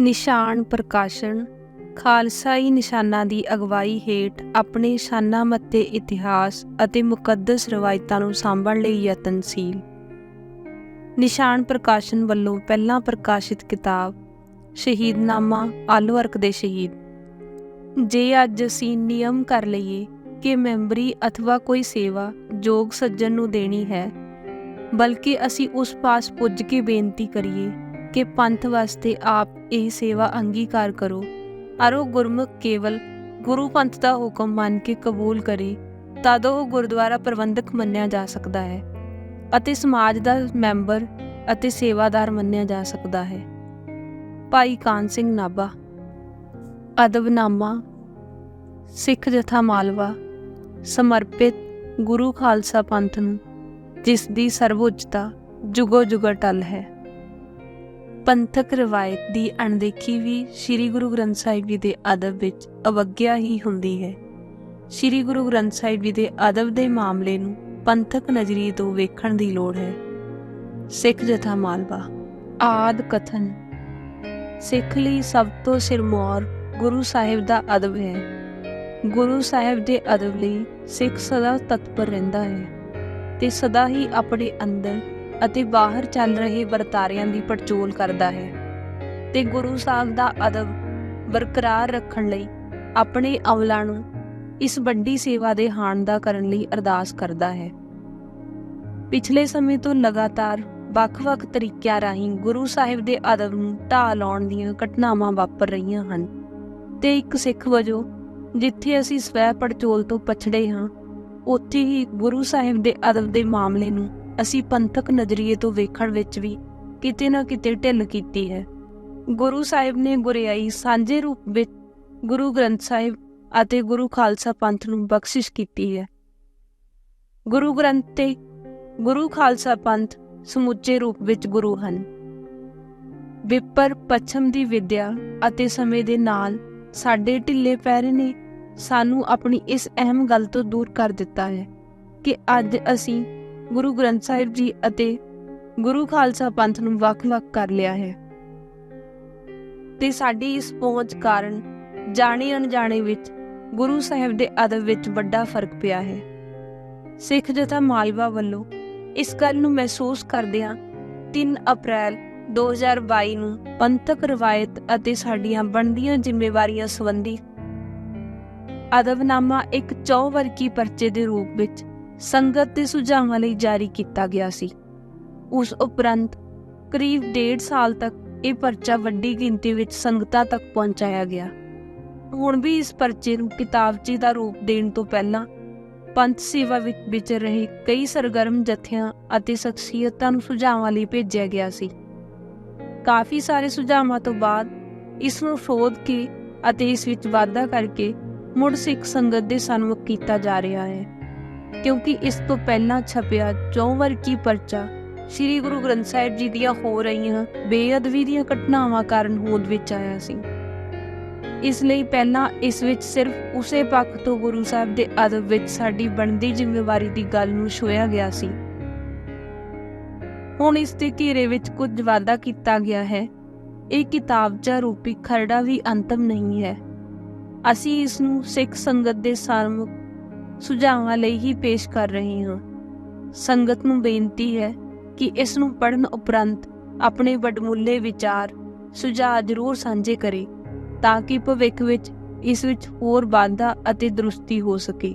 ਨਿਸ਼ਾਨ ਪ੍ਰਕਾਸ਼ਨ, ਖਾਲਸਾਈ ਨਿਸ਼ਾਨਾਂ ਦੀ ਅਗਵਾਈ ਹੇਠ ਆਪਣੇ ਸ਼ਾਨਾ ਮੱਤੇ ਇਤਿਹਾਸ ਅਤੇ ਮੁਕੱਦਸ ਰਵਾਇਤਾਂ ਨੂੰ ਸਾਂਭਣ ਲਈ ਯਤਨਸ਼ੀਲ। ਨਿਸ਼ਾਨ ਪ੍ਰਕਾਸ਼ਨ ਵੱਲੋਂ ਪਹਿਲਾਂ ਪ੍ਰਕਾਸ਼ਿਤ ਕਿਤਾਬ, ਸ਼ਹੀਦਨਾਮਾ ਆਲਵਰਕ ਦੇ ਸ਼ਹੀਦ। ਜੇ ਅੱਜ ਅਸੀਂ ਨਿਯਮ ਕਰ ਲਈਏ ਕਿ ਮੈਂਬਰੀ ਅਥਵਾ ਕੋਈ ਸੇਵਾ ਜੋਗ ਸੱਜਣ ਨੂੰ ਦੇਣੀ ਹੈ, ਬਲਕਿ ਅਸੀਂ ਉਸ ਪਾਸ ਪੁੱਜ ਕੇ ਬੇਨਤੀ ਕਰੀਏ ਕਿ ਪੰਥ ਵਾਸਤੇ ਆਪ ਇਹ ਸੇਵਾ ਅੰਗੀਕਾਰ ਕਰੋ। ਅਰੋ ਗੁਰਮੁਖ ਕੇਵਲ ਗੁਰੂ ਪੰਥ ਦਾ ਹੁਕਮ ਮੰਨ ਕੇ ਕਬੂਲ ਕਰੇ, ਤਦ ਉਹ ਗੁਰਦੁਆਰਾ ਪ੍ਰਬੰਧਕ ਮੰਨਿਆ ਜਾ ਸਕਦਾ ਹੈ ਅਤੇ ਸਮਾਜ ਦਾ ਮੈਂਬਰ ਅਤੇ ਸੇਵਾਦਾਰ ਮੰਨਿਆ ਜਾ ਸਕਦਾ ਹੈ। ਭਾਈ ਕਾਨ ਸਿੰਘ ਨਾਭਾ, ਅਦਬਨਾਮਾ, ਸਿੱਖ ਜਥਾ ਮਾਲਵਾ, ਸਮਰਪਿਤ ਗੁਰੂ ਖਾਲਸਾ ਪੰਥ ਨੂੰ, ਜਿਸ ਦੀ ਸਰਵਉੱਚਤਾ ਜੁਗੋ ਜੁਗ ਅਟਲ ਹੈ। ਪੰਥਕ ਰਵਾਇਤ ਦੀ ਅਣਦੇਖੀ ਵੀ ਸ੍ਰੀ ਗੁਰੂ ਗ੍ਰੰਥ ਸਾਹਿਬ ਜੀ ਦੇ ਅਦਬ ਵਿੱਚ ਅਵਗਿਆ ਹੀ ਹੁੰਦੀ ਹੈ। ਸ੍ਰੀ ਗੁਰੂ ਗ੍ਰੰਥ ਸਾਹਿਬ ਜੀ ਦੇ ਅਦਬ ਦੇ ਮਾਮਲੇ ਨੂੰ ਪੰਥਕ ਨਜ਼ਰੀਏ ਤੋਂ ਵੇਖਣ ਦੀ ਲੋੜ ਹੈ। ਸਿੱਖ ਜਥਾ ਮਾਲਵਾ, ਆਦ ਕਥਨ। ਸਿੱਖ ਲਈ ਸਭ ਤੋਂ ਸਿਰਮੌਰ ਗੁਰੂ ਸਾਹਿਬ ਦਾ ਅਦਬ ਹੈ। ਗੁਰੂ ਸਾਹਿਬ ਦੇ ਅਦਬ ਲਈ ਸਿੱਖ ਸਦਾ ਤਤਪਰ ਰਹਿੰਦਾ ਹੈ ਤੇ ਸਦਾ ਹੀ ਆਪਣੇ ਅੰਦਰ ਅਤੇ ਬਾਹਰ ਚੱਲ ਰਹੇ ਵਰਤਾਰਿਆਂ ਦੀ ਪੜਚੋਲ ਕਰਦਾ ਹੈ ਤੇ ਗੁਰੂ ਸਾਹਿਬ ਦਾ ਅਦਬ ਬਰਕਰਾਰ ਰੱਖਣ ਲਈ ਆਪਣੇ ਅਵਲਾਂ ਨੂੰ ਇਸ ਵੱਡੀ ਸੇਵਾ ਦੇ ਹਾਣ ਦਾ ਕਰਨ ਲਈ ਅਰਦਾਸ ਕਰਦਾ ਹੈ। ਪਿਛਲੇ ਸਮੇਂ ਤੋਂ ਲਗਾਤਾਰ ਵੱਖ-ਵੱਖ ਤਰੀਕਿਆਂ ਰਾਹੀਂ ਗੁਰੂ ਸਾਹਿਬ ਦੇ ਅਦਬ ਨੂੰ ਢਾਹ ਲਾਉਣ ਦੀਆਂ ਘਟਨਾਵਾਂ ਵਾਪਰ ਰਹੀਆਂ ਹਨ ਤੇ ਇੱਕ ਸਿੱਖ ਵਜੋਂ ਜਿੱਥੇ ਅਸੀਂ ਸਵੈ ਪੜਚੋਲ ਤੋਂ ਪਛੜੇ ਹਾਂ, ਉੱਥੇ ਹੀ ਗੁਰੂ ਸਾਹਿਬ ਦੇ ਅਦਬ ਦੇ ਮਾਮਲੇ ਨੂੰ ਅਸੀਂ ਪੰਥਕ ਨਜ਼ਰੀਏ ਤੋਂ ਵੇਖਣ ਵਿੱਚ ਵੀ ਕਿਤੇ ਨਾ ਕਿਤੇ ਢਿੱਲ ਕੀਤੀ ਹੈ। ਗੁਰੂ ਸਾਹਿਬ ਨੇ ਗੁਰਿਆਈ ਸਾਂਝੇ ਰੂਪ ਵਿੱਚ ਗੁਰੂ ਗ੍ਰੰਥ ਸਾਹਿਬ ਅਤੇ ਗੁਰੂ ਖਾਲਸਾ ਪੰਥ ਨੂੰ ਬਖਸ਼ਿਸ਼ ਕੀਤੀ ਹੈ। ਗੁਰੂ ਗ੍ਰੰਥ ਤੇ ਗੁਰੂ ਖਾਲਸਾ ਪੰਥ ਸਮੁੱਚੇ ਰੂਪ ਵਿੱਚ ਗੁਰੂ ਹਨ। ਵਿਪਰ ਪੱਛਮ ਦੀ ਵਿਦਿਆ ਅਤੇ ਸਮੇਂ ਦੇ ਨਾਲ ਸਾਡੇ ਢਿੱਲੇ ਪੈਰ ਨੇ ਸਾਨੂੰ ਆਪਣੀ ਇਸ ਅਹਿਮ ਗੱਲ ਤੋਂ ਦੂਰ ਕਰ ਦਿੱਤਾ ਹੈ ਕਿ ਅੱਜ ਅਸੀਂ ਗੁਰੂ ਗ੍ਰੰਥ ਸਾਹਿਬ ਜੀ ਅਤੇ ਗੁਰੂ ਖਾਲਸਾ ਪੰਥ ਨੂੰ ਵੱਖ-ਵੱਖ ਕਰ ਲਿਆ ਹੈ। ਤੇ ਸਾਡੀ ਇਸ ਪਹੁੰਚ ਕਾਰਨ ਜਾਣੇ ਅਣਜਾਣੇ ਵਿੱਚ ਗੁਰੂ ਸਾਹਿਬ ਦੇ ਅਦਬ ਵਿੱਚ ਵੱਡਾ ਫ਼ਰਕ ਪਿਆ ਹੈ। ਸਿੱਖ ਜਥਾ ਮਾਲਵਾ ਵੱਲੋਂ ਇਸ ਗੱਲ ਨੂੰ ਮਹਿਸੂਸ ਕਰਦਿਆਂ 3 ਅਪ੍ਰੈਲ 2022 ਨੂੰ ਪੰਥਕ ਰਵਾਇਤ ਅਤੇ ਸਾਡੀਆਂ ਬਣਦੀਆਂ ਜ਼ਿੰਮੇਵਾਰੀਆਂ ਸੰਬੰਧੀ ਅਦਬਨਾਮਾ ਇੱਕ 4 ਵਰਗੀ ਪਰਚੇ ਦੇ ਰੂਪ ਵਿੱਚ ਸੰਗਤ ਦੇ ਸੁਝਾਵਾਂ ਲਈ ਜਾਰੀ ਕੀਤਾ ਗਿਆ ਸੀ। ਉਸ ਉਪਰੰਤ ਕਰੀਬ 1.5 ਸਾਲ ਤੱਕ ਇਹ ਪਰਚਾ ਵੱਡੀ ਗਿਣਤੀ ਵਿੱਚ ਸੰਗਤਾਂ ਤੱਕ ਪਹੁੰਚਾਇਆ ਗਿਆ। ਹੁਣ ਵੀ ਇਸ ਪਰਚੇ ਨੂੰ ਕਿਤਾਬਚੀ ਦਾ ਰੂਪ ਦੇਣ ਤੋਂ ਪਹਿਲਾਂ ਪੰਥ ਸੇਵਾ ਵਿੱਚ ਵਿਚਰ ਰਹੇ ਕਈ ਸਰਗਰਮ ਜਥਿਆਂ ਅਤੇ ਸ਼ਖਸੀਅਤਾਂ ਨੂੰ ਸੁਝਾਵਾਂ ਲਈ ਭੇਜਿਆ ਗਿਆ ਸੀ। ਕਾਫੀ ਸਾਰੇ ਸੁਝਾਵਾਂ ਤੋਂ ਬਾਅਦ ਇਸ ਨੂੰ ਸੋਧ ਕੇ ਅਤੇ ਇਸ ਵਿੱਚ ਵਾਧਾ ਕਰਕੇ ਮੁੜ ਸਿੱਖ ਸੰਗਤ ਦੇ ਸਨਮੁਖ ਕੀਤਾ ਜਾ ਰਿਹਾ ਹੈ। ਕਿਉਂਕਿ ਇਸ ਤੋਂ ਪਹਿਲਾਂ ਛਪਿਆ ਚੌਵਰ ਪਰਚਾ। ਸ੍ਰੀ ਗੁਰੂ ਗ੍ਰੰਥ ਸਾਹਿਬ ਜੀ ਦੀਆਂ ਹੋ ਰਹੀਆਂ ਬੇਅਦਬੀ ਦੀਆਂ ਘਟਨਾਵਾਂ ਕਾਰਨ ਹੋਂਦ ਵਿੱਚ ਆਇਆ ਸੀ। ਇਸ ਲਈ ਪਹਿਲਾਂ ਇਸ ਵਿੱਚ ਸਿਰਫ ਉਸੇ ਪੱਖ ਤੋਂ ਗੁਰੂ ਸਾਹਿਬ ਦੇ ਅਦਬ ਵਿੱਚ ਸਾਡੀ ਬਣਦੀ ਜ਼ਿੰਮੇਵਾਰੀ ਦੀ ਗੱਲ ਨੂੰ ਛੋਇਆ ਗਿਆ ਸੀ। ਹੁਣ ਇਸ ਦੇ ਘੇਰੇ ਵਿੱਚ ਕੁਝ ਵਾਧਾ ਕੀਤਾ ਗਿਆ ਹੈ। ਇਹ ਕਿਤਾਬ ਜਾਂ ਰੂਪੀ ਖਰੜਾ ਵੀ ਅੰਤਮ ਨਹੀਂ ਹੈ। ਅਸੀਂ ਇਸ ਨੂੰ ਸਿੱਖ ਸੰਗਤ ਦੇ ਸਾਰਮੁਖ ਸੁਝਾਵਾਂ ਲਈ ਹੀ ਪੇਸ਼ ਕਰ ਰਹੇ ਹਾਂ। ਸੰਗਤ ਨੂੰ ਬੇਨਤੀ ਹੈ ਕਿ ਇਸ ਨੂੰ ਪੜਨ ਉਪਰੰਤ ਆਪਣੇ ਵਡਮੁੱਲੇ ਵਿਚਾਰ ਸੁਝਾਅ ਜ਼ਰੂਰ ਸਾਂਝੇ ਕਰੇ ਤਾਂ ਕਿ ਭਵਿੱਖ ਵਿੱਚ ਇਸ ਵਿੱਚ ਹੋਰ ਵਾਧਾ ਅਤੇ ਦਰੁਸਤੀ ਹੋ ਸਕੇ।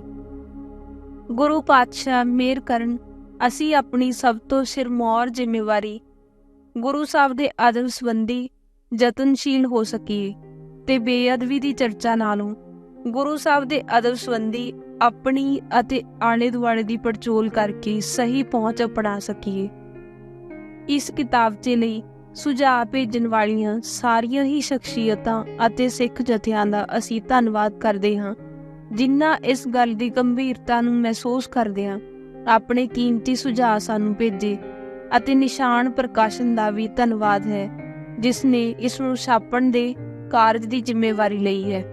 ਗੁਰੂ ਪਾਤਸ਼ਾਹ ਮੇਰ ਕਰਨ, ਅਸੀਂ ਆਪਣੀ ਸਭ ਤੋਂ ਸਿਰਮੌਰ ਜ਼ਿੰਮੇਵਾਰੀ ਗੁਰੂ ਸਾਹਿਬ ਦੇ ਆਦਮ ਸੰਬੰਧੀ ਯਤਨਸ਼ੀਲ ਹੋ ਸਕੀਏ ਤੇ ਬੇਅਦਬੀ ਦੀ ਚਰਚਾ ਨਾਲੋਂ ਗੁਰੂ ਸਾਹਿਬ ਦੇ ਅਦਬ ਸੰਬੰਧੀ ਆਪਣੀ ਅਤੇ ਆਲੇ ਦੁਆਲੇ ਦੀ ਪੜਚੋਲ ਕਰਕੇ ਸਹੀ ਪਹੁੰਚ ਅਪਣਾ ਸਕੀਏ। ਇਸ ਕਿਤਾਬ ਦੇ ਲਈ ਸੁਝਾਅ ਭੇਜਣ ਵਾਲੀਆਂ ਸਾਰੀਆਂ ਹੀ ਸ਼ਖਸੀਅਤਾਂ ਅਤੇ ਸਿੱਖ ਜਥਿਆਂ ਦਾ ਅਸੀਂ ਧੰਨਵਾਦ ਕਰਦੇ ਹਾਂ, ਜਿਨ੍ਹਾਂ ਇਸ ਗੱਲ ਦੀ ਗੰਭੀਰਤਾ ਨੂੰ ਮਹਿਸੂਸ ਕਰਦੇ ਹਾਂ ਆਪਣੇ ਕੀਮਤੀ ਸੁਝਾਅ ਸਾਨੂੰ ਭੇਜੇ ਅਤੇ ਨਿਸ਼ਾਨ ਪ੍ਰਕਾਸ਼ਨ ਦਾ ਵੀ ਧੰਨਵਾਦ ਹੈ, ਜਿਸ ਨੇ ਇਸ ਨੂੰ ਛਾਪਣ ਦੇ ਕਾਰਜ ਦੀ ਜ਼ਿੰਮੇਵਾਰੀ ਲਈ ਹੈ।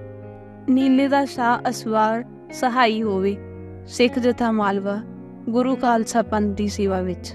ਨੀਲੇ ਦਾ ਸ਼ਾਹ ਅਸਵਾਰ ਸਹਾਈ ਹੋਵੇ, ਸਿੱਖ ਜਥਾ ਮਾਲਵਾ, ਗੁਰੂ ਖਾਲਸਾ ਪੰਥ ਦੀ ਸੇਵਾ ਵਿੱਚ।